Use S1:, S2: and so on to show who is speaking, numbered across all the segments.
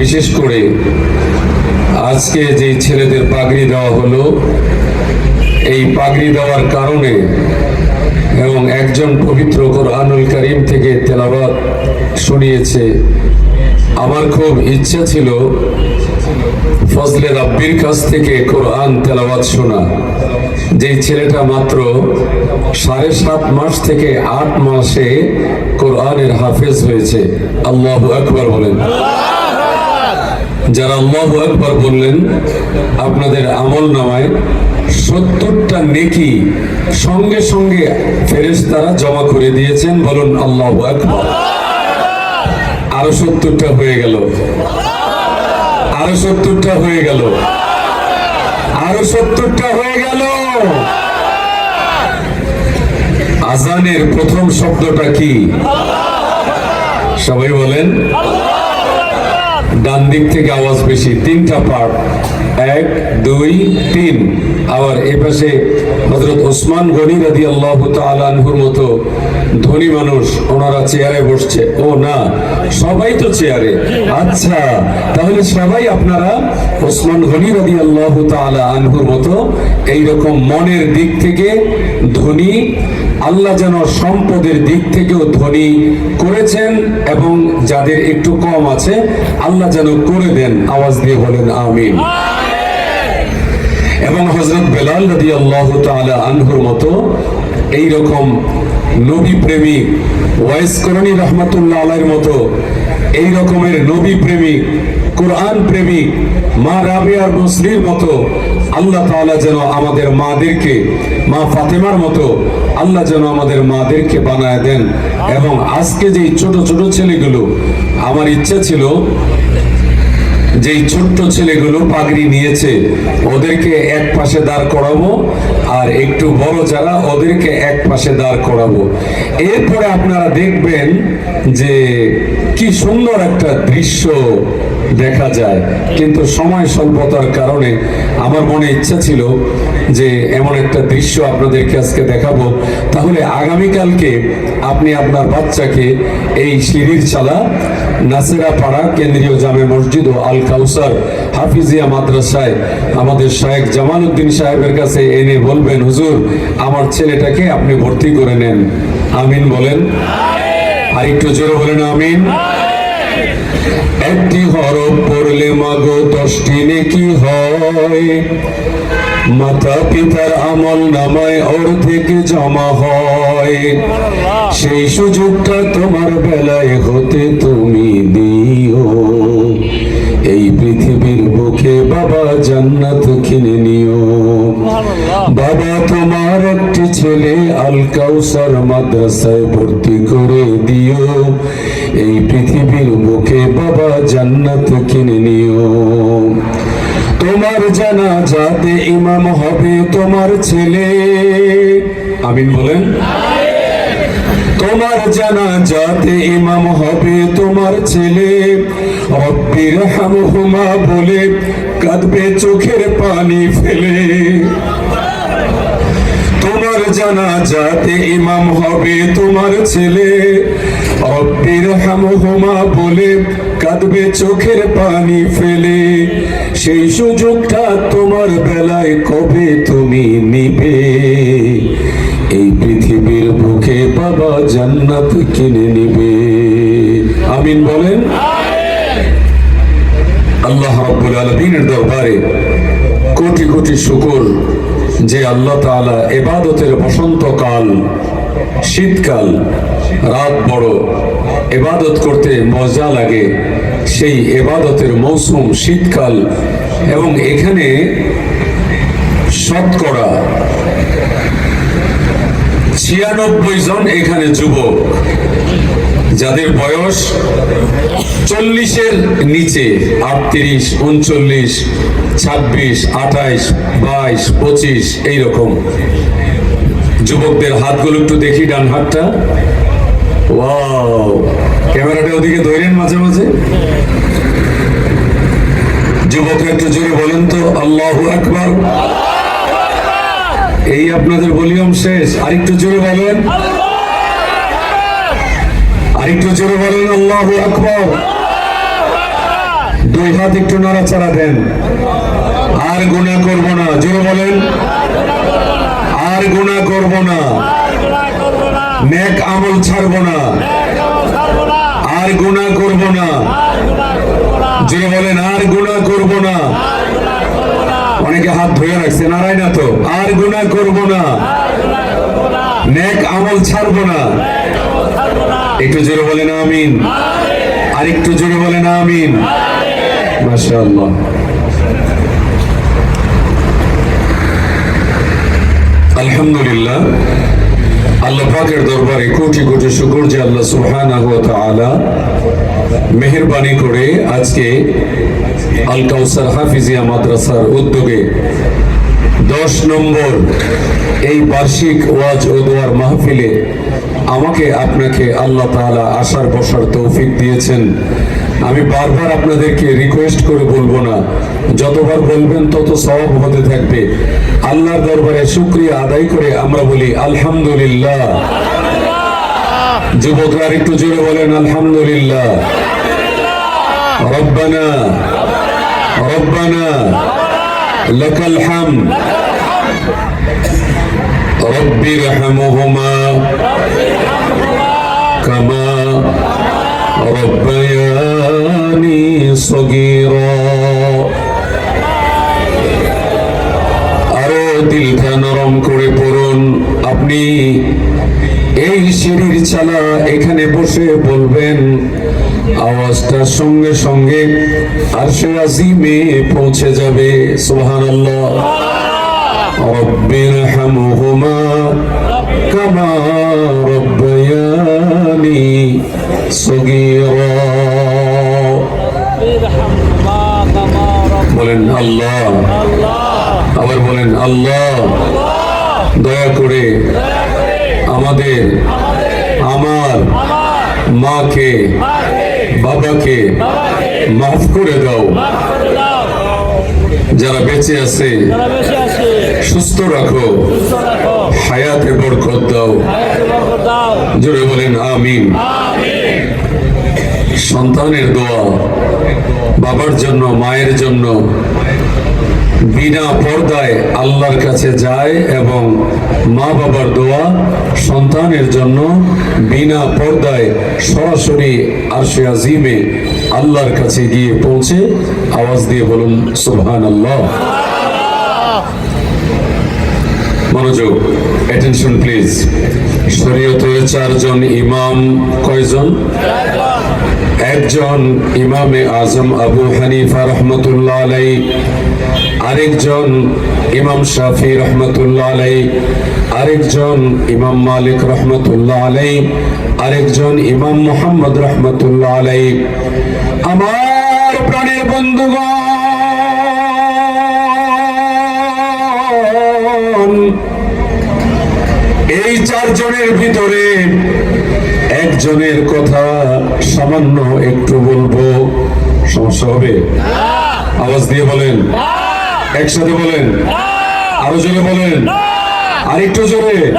S1: বিশেষ করে আজকে যে ছেলেদের পাগড়ি দেওয়া হলো, এই পাগড়ি দেওয়ার কারণে এবং একজন পবিত্র কোরআনুল করিম থেকে তেলাবাত শুনিয়েছে, আমার খুব ইচ্ছা ছিল ফজলে রাব্বির কাছ থেকে কোরআন তেলাওয়াত শোনা। যেই ছেলেটা মাত্র সাড়ে সাত মাস থেকে আট মাসে কোরআনের হাফেজ হয়েছে। আল্লাহ আকবর বলেন। যারা আল্লাহ আকবর বললেন, আপনাদের আমল নামায় সত্তরটা নেকি সঙ্গে সঙ্গে ফেরেস তারা জমা করে দিয়েছেন, বলুন আল্লাহ আকবর। আরও সত্তরটা হয়ে গেল। আরও সত্তরটা হয়ে গেল। আরও সত্তরটা হয়ে গেল। আজানের প্রথম শব্দটা কি? সবাই বলেন ডান দিক থেকে আওয়াজ বেশি। তিনটা পার্ট এক, দুই, তিন। আবার এ পাশে হজরত ওসমান গনি রাদি আল্লাহ আনহুর মতো ধনী মানুষ ওনারা চেয়ারে বসছে। ও না, সবাই তো চেয়ারে আচ্ছা তাহলে সবাই আপনারা ওসমান গনি রাদি আল্লাহ আনহুর মতো এইরকম মনের দিক থেকে ধনী আল্লাহ যেন সম্পদের দিক থেকেও ধনী করেছেন এবং যাদের একটু কম আছে, আল্লাহ যেন করে দেন। আওয়াজ দিয়ে বলেন, আমিন। এবং হজরত বেলাল রাদি আল্লাহ আনহুর মতো এইরকম নবী প্রেমিক ওয়াইস করণী রহমতুল্লাহ আলাইয়ের মতো এই রকমের নবী প্রেমিক কোরআন প্রেমিক, মা রাবিয়ার মুসলির মতো আল্লাহ তাআলা যেন আমাদের মাদেরকে, মা ফাতেমার মতো আল্লাহ যেন আমাদের মাদেরকে বানায় দেন। এবং আজকে যে ছোট ছোট ছেলেগুলো, আমার ইচ্ছা ছিল যেই ছোট্ট ছেলেগুলো পাগড়ি নিয়েছে, ওদেরকে এক পাশে দাঁড় করাবো, আর একটু বড় যারা, ওদেরকে এক পাশে দাঁড় করাবো। এরপরে আপনারা দেখবেন যে কি সুন্দর একটা দৃশ্য দেখা যায়। কিন্তু সময় স্বল্পতার কারণে আমার মনে ইচ্ছা ছিল যে এমন একটা দৃশ্য আপনাদেরকে আজকে দেখাবো। তাহলে আগামীকালকে আপনি আপনার বাচ্চাকে এই সিঁড়ির চালা নাসেরা পাড়া কেন্দ্রীয় জামে মসজিদ ও আল কাউসার হাফিজিয়া মাদ্রাসায় আমাদের শায়েক জামাল উদ্দিন সাহেবের কাছে এনে বলবেন, হুজুর, আমার ছেলেটাকে আপনি ভর্তি করে নেন। আমিন বলেন। আর একটু জোরে বলেন, আমিন। একটি হরফ পড়লে মাগো দশটি নেকি হয়। মাতা পিতার আমল নামায় অর্ধেক জমা হয়। সেই সুযোগটা তোমার বেলায় হতে তুমি দিও। বাবা জান্নাত কিনে নিও। বাবা তোমার একটি ছেলে আল কাউসার মাদ্রাসায় ভর্তি করে দিও। এই পৃথিবীর বুকে বাবা জান্নাত কিনে নিও। তোমার জানা যাতে ইমাম হবে তোমার ছেলে। আমিন বলেন। তোমার জানা যাতে ইমাম হবে তোমার ছেলে। রব্বির হামহুমা বলে কাঁদবে চোখের পানি ফেলে। তোমার জানা যাতে ইমাম হবে তোমার ছেলে। বলে কাঁদবে চোখের পানি ফেলে। সেই সুযোগটা তোমার বেলায় কবে তুমি নিবে? এই পৃথিবীর বুকে বাবা জান্নাত কিনে নিবে। আমিন বলেন আল্লাহ রাব্বুল আলামিনের দরবারে কোটি কোটি শুকর যে আল্লাহ তাআলা ইবাদতের বসন্তকাল, শীতকাল, রাত বড় এবাদত করতে মজা লাগে। সেই এবাদতের মৌসুম শীতকাল এবং এখানে শতকরা ছিয়ানব্বই জন এখানে যুবক। যাদের বয়স চল্লিশের নিচে, আটত্রিশ, উনচল্লিশ, ছাব্বিশ, আঠাইশ, বাইশ, পঁচিশ, এইরকম। যুবকদের হাতগুলো একটু দেখি, ডান হাতটা। ক্যামেরাটা ওদিকে ধরেন মাঝে মাঝে। যুবক একটু জোরে বলেন তো, আল্লাহু আকবর। এই আপনাদের ভলিউম শেষ। আরেকটু জোরে বলেন। আরেকটু জোরে বলেন, আল্লাহু আকবার। দুই হাত একটু নাড়াচাড়া দেন। আর গুণা করব না। জোরে বলেন, আর গুণা করব না। নেক আমল ছাড়ব না। আর গুণা করব না। জোরে বলেন, আর গুণা করব না। অনেকে হাত ধুয়ে রাখছে নারায় না তো। আর গুণা করব না। নেক আমল ছাড়ব না। একটু জোরে বলেন আমিন। আর একটু জোরে বলেন আমিন। আলহামদুলিল্লাহ। আল্লাহ পাকের দরবারে কোটি কোটি যে আল্লাহ করে আজকে আল কাউসার হাফিজিয়া মাদ্রাসার উদ্যোগে দশ নম্বর এই বার্ষিক ওয়াজ ও দোয়ার মাহফিলে আমাকে আপনাকে আল্লাহ তাআলা আসার বসার তৌফিক দিয়েছেন। আমি বারবার আপনাদেরকে রিকোয়েস্ট করে বলব না। যতবার বলবেন তত সওয়াব হতে থাকবে। আল্লাহর দরবারে শুক্রিয়া আদায় করে আমরা বলি, আলহামদুলিল্লাহ। যুবকরা একটু জোরে বলেন, আলহামদুলিল্লাহ। রব্বানা। রব্বানা। লাকাল হামদ। رب ارحمهما كما ربياني صغيرا আরো দিলটা নরম করে পড়ুন আপনি এই সিঁড়ির চালা এখানে বসে বলবেন আওয়াজটার সঙ্গে সঙ্গে আর সে আজিমে পৌঁছে যাবে সুবহানাল্লাহ رب আমার মাকে, বাবাকে মাফ করে দাও। যারা বেঁচে আছে, সুস্থ রাখো। হায়াতে বরকত দাও। জোরে বলেন, আমিন। সন্তানের দোয়া, বাবার জন্য, মায়ের জন্য বিনা পর্দায় আল্লাহর কাছে যায় এবং মা বাবার দোয়া সন্তানের জন্য বিনা পর্দায় সরাসরি আরশে আজিমে আল্লাহর কাছে গিয়ে পৌঁছে আওয়াজ দিয়ে বলুন সুবহান আল্লাহ মনোযোগ অ্যাটেনশন প্লিজ শরীয়তের চারজন ইমাম কয়জন? একজন ইমামে আজম আবু হানিফা রহমতুল্লাহ আলাই আরেকজন ইমাম শাফি রহমতুল্লাহ আলাই আরেকজন ইমাম মালিক রহমতুল্লাহ আলাই আরেকজন ইমাম মোহাম্মদ রহমতুল্লাহ আলাই আমার প্রাণের বন্ধুগণ, এই চারজনের ভিতরে একজনের কথা সামান্য একটু বলব। সমস্যা হবে? আওয়াজ দিয়ে বলেন। একসাথে বলেন। আরও জোরে বলেন। আরেকটু জোরে।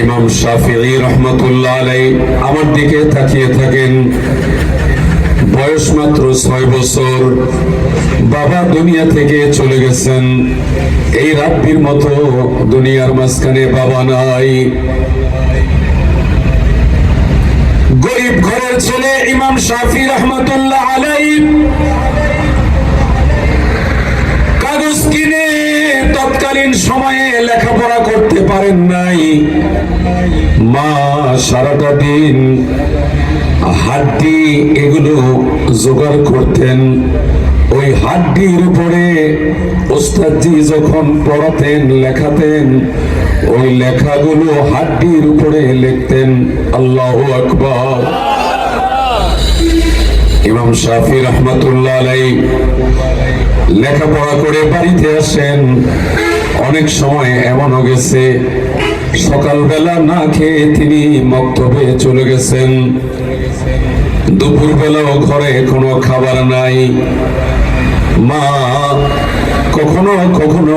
S1: ইমাম শাফিঈ রহমতুল্লাহ আলাই আমার দিকে তাকিয়ে থাকেন। বয়স মাত্র ছয় বছর। বাবা দুনিয়া থেকে চলে গেছেন। এই রাব্বির মতো দুনিয়ার মাঝখানে বাবা নাই। ঘরের ছেলে ইমাম শাফি রহমতুল্লাহ আলাই কাগজ কিনে তৎকালীন সময়ে লেখাপড়া করতে পারেন নাই। মা, সারাটা দিন হাড্ডি এগুলো জোগাড় করতেন। ওই হাড্ডির উপরে ওস্তাদজি যখন পড়াতেন, লেখাতেন, ওই লেখাগুলো হাড্ডির উপরে লিখতেন। আল্লাহ আকবর। ইমাম শাফি রহমতুল্লাহ আলাই লেখাপড়া করে বাড়িতে আসেন। অনেক সময় এমনও গেছে, সকালবেলা না খেয়ে তিনি মক্তবে চলে গেছেন। দুপুরবেলাও ঘরে কোনো খাবার নাই। মা, কখনো কখনো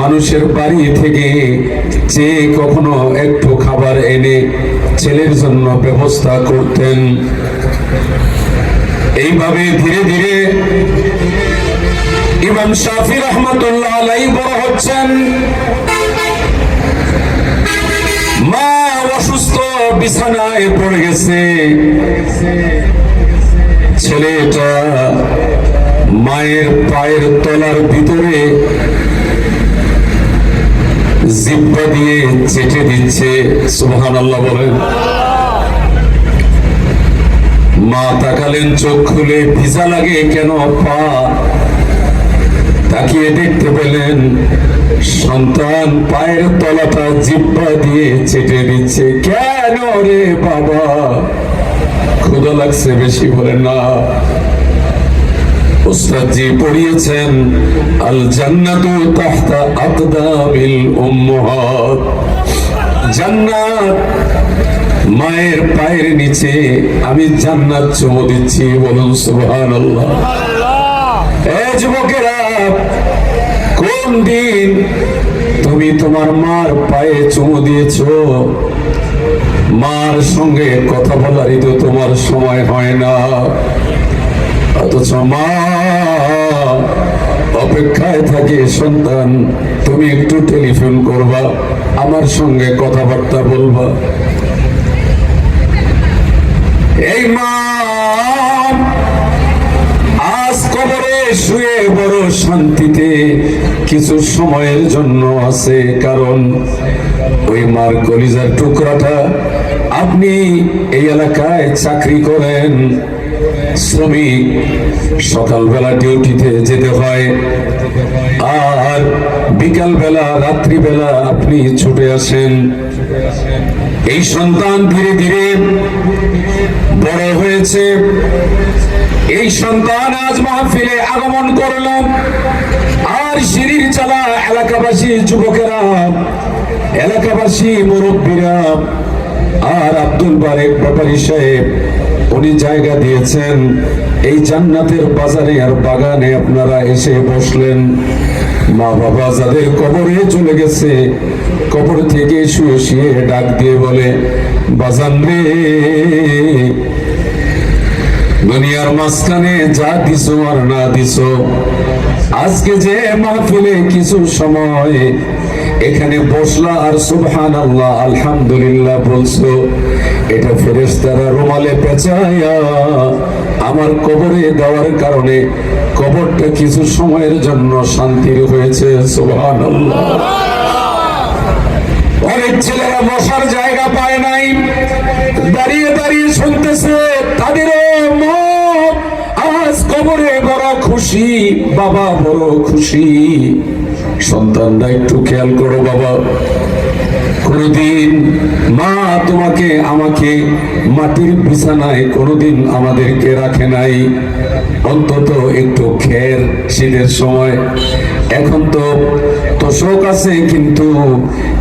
S1: মানুষের বাড়ি থেকে চেয়ে কখনো একটু খাবার এনে ছেলের জন্য ব্যবস্থা করতেন। এইভাবে ধীরে ধীরে ইমাম শাফি রহমতুল্লাহ আলাই বড় হচ্ছেন। মা অসুস্থ, বিছানায় পড়ে গেছে। ছেলেটা মায়ের পায়ের তলার ভিতরে জিব্বা দিয়ে চেটে দিচ্ছে। সুবহান আল্লাহ বলেন। মা তাকালেন চোখ খুলে ভিজা লাগে কেন পা তাকিয়ে দেখতে পেলেন সন্তান পায়ের তলাটা জিব্বা দিয়ে চেটে দিচ্ছে। কেন রে বাবা? ক্ষুদা লাগছে বেশি বলে না। উস্তাদজি পড়িয়েছেন আল জান্নাতু তাহতা আকদামিল উম্মাহাত জান্নাত। মায়ের পায়ের নিচে আমি জান্নাত চুমো দিচ্ছি, বলুন সুবহানাল্লাহ। কোন দিন তুমি তোমার মার পায়ে চুমো দিয়েছ? মার সঙ্গে কথা বলারই তো তোমার সময় হয় না। অথচ মা অপেক্ষায় থাকে, সন্তান, তুমি একটু টেলিফোন করবা, আমার সঙ্গে কথাবার্তা বলবা। এই মা, আজ কবরে শুয়ে বড় শান্তিতে কিছু সময়ের জন্য আছে, কারণ ওই মার কলিজার টুকরাটা আপনি এই এলাকায় চাকরি করেন। শ্রমিক, সকালবেলা ডিউটিতে যেতে হয়। আর বিকালবেলা, রাত্রিবেলা আপনি ছুটে আসেন। এই সন্তান ধীরে ধীরে বড় হয়েছে। এই সন্তান আজ মাহফিলে আগমন করলাম। আর সিঁড়ির চালা এলাকাবাসী, যুবকেরা, এলাকাবাসী, মুরব্বীরা, আর আব্দুল বারেক ব্যাপারী সাহেব উনি জায়গা দিয়েছেন। এই জান্নাতের বাজারে আর বাগানে আপনারা এসে বসলেন। মা বাবা যাদের কবরে চলে গেছে, কবর থেকে শুয়ে শুয়ে ডাক দিয়ে বলে, বাজান রে, দুনিয়ার মাঝখানে যা দিছো আর না দিছো, আজকে যে মাহফিলে কিছু সময় এখানে বসলা আর সুবহান আল্লাহ আলহামদুলিল্লাহ বলছো এটা ফেরেশতারা রুমালে পেঁচায়া আমার কবরে দেওয়ার কারণে কবরটা কিছু সময়ের জন্য শান্তির হয়েছে আল্লাহ অনেক ছেলেরা বসার জায়গা পায় নাই, দাঁড়িয়ে দাঁড়িয়ে শুনতেছে, তাদেরও আজ কবরে বড় খুশি, বাবা বড় খুশি। সন্তানরা একটু খেয়াল করো বাবা কোনদিন মা তোমাকে আমাকে মাটির বিছানায় কোনোদিন আমাদেরকে রাখে নাই। অন্তত একটু খের শীতের সময়। এখন তো তোষক আছে, কিন্তু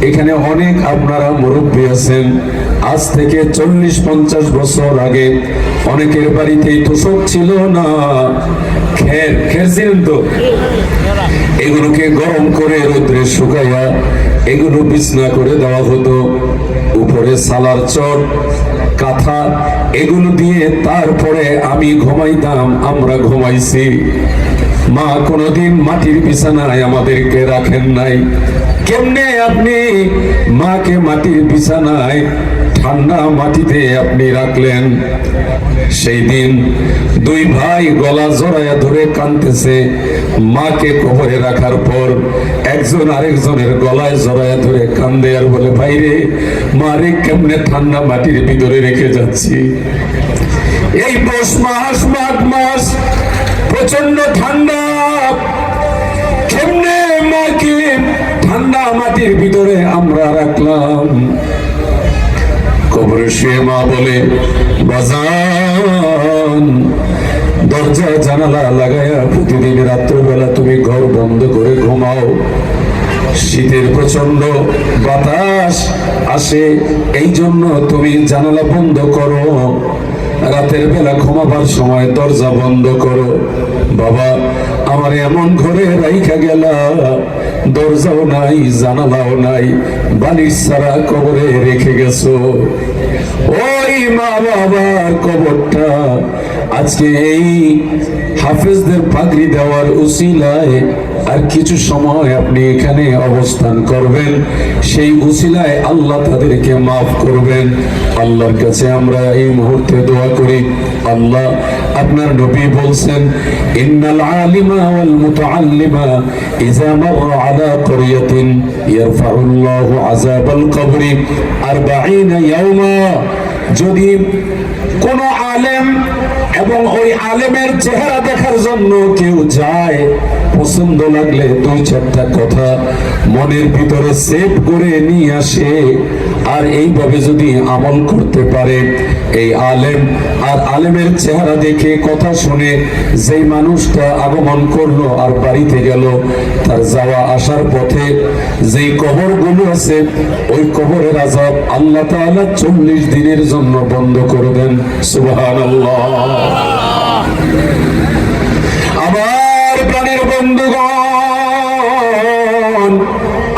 S1: এখানে অনেক আপনারা মুরব্বী আছেন। আজ থেকে চল্লিশ পঞ্চাশ বছর আগে অনেকের বাড়িতেই তোষক ছিল না। খের খের ছিলেন তো? এগুলোকে গরম করে রোদ্রে শুকাইয়া এগুলো বিছনা করে দেওয়া হতো। উপরে সালার চট, কাঁথা, এগুলো দিয়ে তারপরে আমি ঘুমাইতাম, আমরা ঘুমাইছি। মা কোনোদিন মাটির বিছানায় আমাদেরকে রাখেন নাই। কেমনে আপনি মাকে মাটির বিছানায় ঠান্ডা মাটিতে আপনি রাখলেন? সেই দিন দুই ভাই গলা জড়ায়া ধরে কাঁদতেছে। মাকে কবরে রাখার পর একজন আরেকজনের গলায় জড়ায়া ধরে কান্দে আর বলে, ভাইরে মারে কেমনে ঠান্ডা মাটির ভিতরে রেখে যাচ্ছি? এই পৌষ মাস, মাঘ মাস প্রচণ্ড ঠান্ডা। কেমনে মাকে ঠান্ডা মাটির ভিতরে আমরা রাখলাম। কবরে শুয়ে মা বলে, বাজান, দরজা জানালা লাগায়া প্রতিদিন রাত্রবেলা তুমি ঘর বন্ধ করে ঘুমাও। শীতের প্রচণ্ড বাতাস আসে এই জন্য তুমি জানালা বন্ধ করো। রাতের বেলা ঘুমাবার সময় দরজা বন্ধ করো। বাবা, আমার এমন ঘরে রাইখা গেলা। দরজাও নাই, জানালাও নাই, বালিশ ছাড়া কবরে রেখে গেছো। ওই মা বাবার কবরটা আজকে এই হাফেজদের পাগড়ি দেওয়ার উসিলায় আর কিছু সময় আপনি এখানে অবস্থান করবেন। সেই উসিলায় আল্লাহ তাদেরকে মাফ করবেন। আল্লাহর কাছে আমরা এই মুহূর্তে দোয়া করি আল্লাহ আপনার নবী বলছেন, ইন্নাল আলিমা ওয়াল মুতাআল্লিমা ইযা মাররা আলা ক্বরিয়াতিন ইয়ারফাউল্লাহু আযাবাল কবরি 40 ইয়াওমা. যদি কোন আলেম এবং ওই আলেমের চেহারা দেখার জন্য কেউ যায়। পছন্দ লাগলে দুই চারটা কথা মনের ভিতরে সেভ করে নিয়ে আসে। আর এইভাবে যদি আমল করতে পারে এই আলেম, আর আলেমের চেহারা দেখে কথা শুনে যেই মানুষটা আগমন করল আর বাড়িতে গেল, তার যাওয়া আসার পথে যেই কবরগুলো আছে, ওই কবরের আজাব আল্লাহ তাআলা চল্লিশ দিনের জন্য বন্ধ করে দেন। সুবহানাল্লাহ। আমার প্রাণের বন্ধুগণ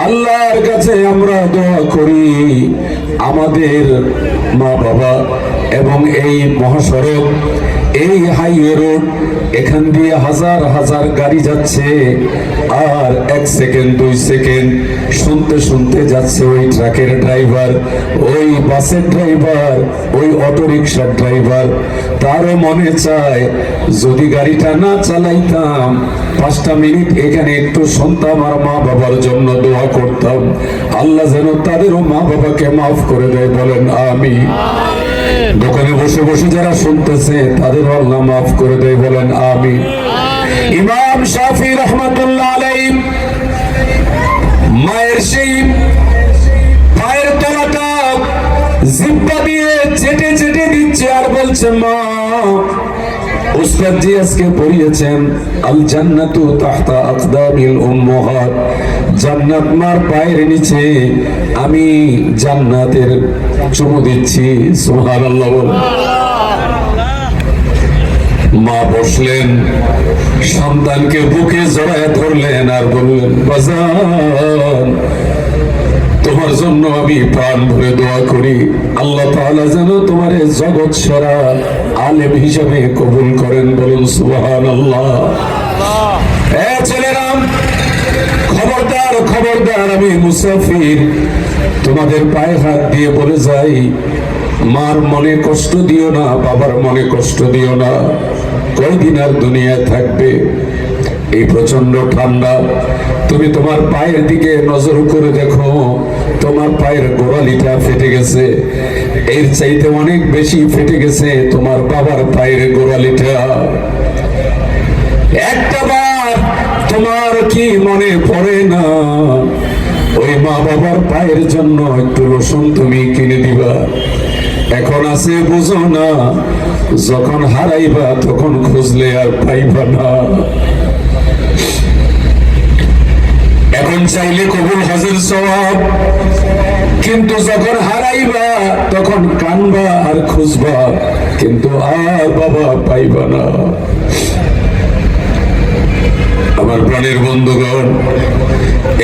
S1: আল্লাহর কাছে আমরা দোয়া করি আমাদের মা বাবা এবং এই মহাসড়ক এই হাইওয়ে রোড, এখান দিয়ে হাজার হাজার গাড়ি যাচ্ছে, আর এক সেকেন্ড, দুই সেকেন্ড, শুনতে শুনতে যাচ্ছে ওই ট্রাকের ড্রাইভার, ওই বাসের ড্রাইভার, ওই অটো রিক্সার ড্রাইভার। তারও মনে চায়, যদি গাড়িটা না চালাইতাম, পাঁচটা মিনিট এখানে একটু শুনতাম আর মা বাবার জন্য দোয়া করতাম। আল্লাহ যেন তাদেরও মা বাবাকে মাফ করে দেয় বলেন আমি দোকানে বসে বসে যারা শুনতেছে তাদের আল্লাহ মাফ করে দেয় বলেন আমি ইমাম শাফি রহমতুল্লাহ আলাইম মায়ের সেই পায়ের তলাটা জিব্বা দিয়ে চেটে চেটে দিচ্ছে আর বলছে মা উস্তাদ জি আজকে পড়িয়েছেন আল জান্নাতু তাহতা আকদামিল উম্মাহাত জান্নাত মার পায়ের নিচে আমি জান্নাতের চুমু দিচ্ছি, সুবহানাল্লাহ মা বসলেন, সন্তানকে বুকে জড়ায় ধরলেন আর বললেন, বাজান তোমার জন্য আমি প্রাণ ভরে দোয়া করি। আল্লাহ তাআলা যেন তোমার জগৎ সেরা আলেম হিসাবে কবুল করেন বলুন সুবহান আল্লাহ খবরদার খবরদার, আমি তোমাদের পায়ে হাত দিয়ে যাই, মার মনে কষ্ট দিও না, বাবার মনে কষ্ট দিও না। কয়দিন আর দুনিয়ায় থাকবে? এই প্রচণ্ড ঠান্ডা। তুমি তোমার পায়ের দিকে নজর করে দেখো, তোমার পায়ের গোড়ালিটা ফেটে গেছে। এর চাইতে অনেক বেশি ফেটে গেছে তোমার বাবার পায়ের গোড়ালিটা। একটা বার তোমার কি মনে পড়ে না? ওই মা বাবার পায়ের জন্য একটু রসুন তুমি কিনে দিবা। এখন আছে বুঝো না, যখন হারাইবা তখন খুঁজলে আর পাইবা না এখন চাইলে কবুল হাজির সবাব কিন্তু যখন হারাইবা, তখন কানবা আর খুঁজবা। কিন্তু আর বাবা পাইবা না। আমার প্রাণের বন্ধুগণ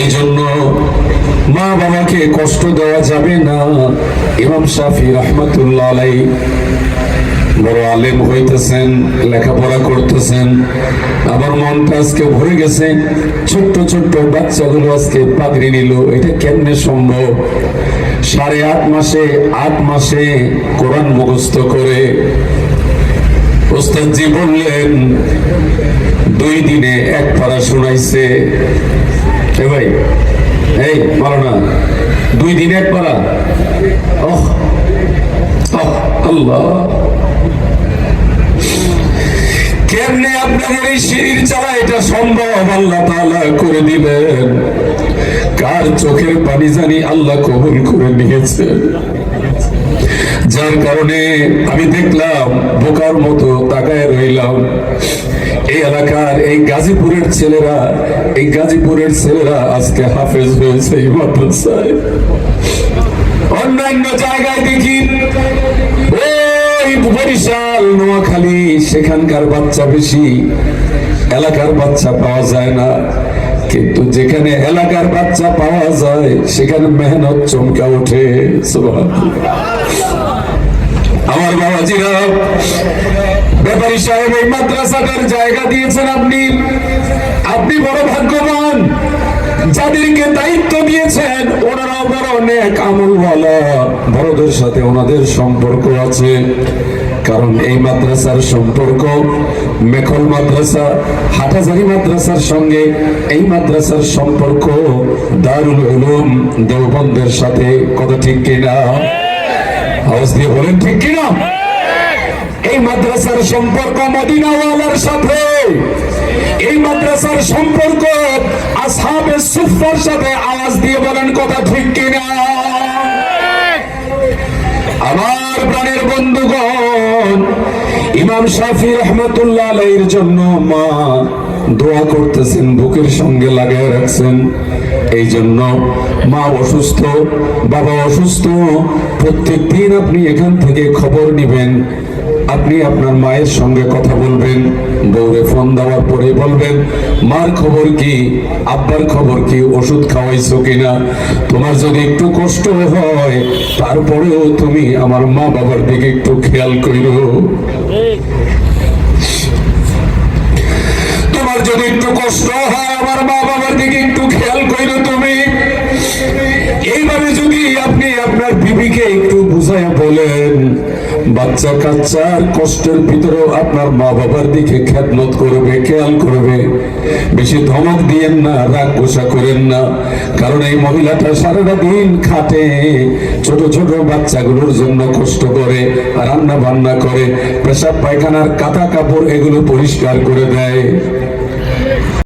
S1: এই জন্য মা বাবাকে কষ্ট দেওয়া যাবে না। ইমাম শাফি রহমতুল্লাহ আলাই বড় আলেম হইতেছেন, লেখাপড়া করতেছেন, আবার মনটা আজকে ভরে গেছে, ছোট্ট ছোট্ট বাচ্চাগুলো আজকে পাগড়ি নিল, এটা কেমনে সম্ভব? সাড়ে আট মাসে আট মাসে কোরআন মুখস্থ করে ওস্তাদজি বললেন, দুই দিনে এক পারা শোনাইছে। এ ভাই, এই মারো না, দুই দিনে এক পারা? আল্লাহ। কেমনে আপনাদের এই সিঁড়ির চালা এটা সম্ভব, আল্লাহ তাআলা করে দিবেন। কার চোখের পানি জানি আল্লাহ কবুল করে নিয়েছেন যার কারণে আমি দেখলাম, বোকার মতো তাকায় রইলাম। এই এলাকার এই গাজীপুরের ছেলেরা, এই গাজীপুরের ছেলেরা আজকে হাফেজ হয়েছে এই মাদ্রাসায়। অন্যান্য জায়গায় দেখি বরিশাল, নোয়াখালী, সেখানকার বাচ্চা বেশি। এলাকার বাচ্চা পাওয়া যায় না। কিন্তু যেখানে এলাকার বাচ্চা পাওয়া যায়, সেখানে মেহনত চমকা ওঠে। আমার বাবাজিরা, ব্যাপারী সাহেব এই মাদ্রাসাটার জায়গা দিয়েছেন আপনি। আপনি বড় ভাগ্যবান। যাদেরকে দায়িত্ব দিয়েছেন ওনারা বড় অনেক আমলওয়ালা বড়দের সাথে ওনাদের সম্পর্ক আছে, কারণ এই মাদ্রাসার সম্পর্ক, মেখল মাদ্রাসা, হাটাজারি মাদ্রাসার সঙ্গে এই মাদ্রাসার সম্পর্ক, দারুল উলুম দেওবন্দের সাথে, কথা ঠিক কিনা? আওয়াজ দিয়ে বলেন, ঠিক কিনা? এই মাদ্রাসার সম্পর্ক মদিনাওয়ালার সাথে। এই মাদ্রাসার সম্পর্ক আসহাবে সুফার সাথে আওয়াজ দিয়ে বলেন কথা ঠিক কিনা? আমার প্রাণের বন্ধুগণ, ইমাম শাফি রহমতুল্লাহ আলাইহির জন্য মা দোয়া করতেছেন, বুকের সঙ্গে লাগিয়ে রাখছেন। এই জন্য মা অসুস্থ, বাবা অসুস্থ প্রত্যেক দিন আপনি এখান থেকে খবর নেবেন। আপনি আপনার মায়ের সঙ্গে কথা বলবেন, বউরে ফোন দেওয়ার পরে বলবেন, মার খবর কি? আব্বার খবর কি? ওষুধ খাওয়াইছো কিনা? তোমার যদি একটু কষ্ট হয়, তারপরেও তুমি আমার মা বাবার দিকে একটু খেয়াল করিও। তোমার যদি একটু কষ্ট হয়, আমার মা বাবার দিকে একটু খেয়াল করিও তুমি। এইভাবে যদি আপনি আপনার বিবিকে একটু বুঝায় বলেন বাচ্চা কাচ্চা কষ্টের ভিতরেও আপনার মা বাবার দিকে খেদমত করবে, খেয়াল করবে। বেশি ধমক দিয়েন না, রাগ গোসা করেন না। কারণ এই মহিলাটা সারাটা দিন খাটে, ছোট ছোট বাচ্চাগুলোর জন্য কষ্ট করে রান্না বান্না করে, পেশাব পায়খানার কাঁথা কাপড় এগুলো পরিষ্কার করে দেয়।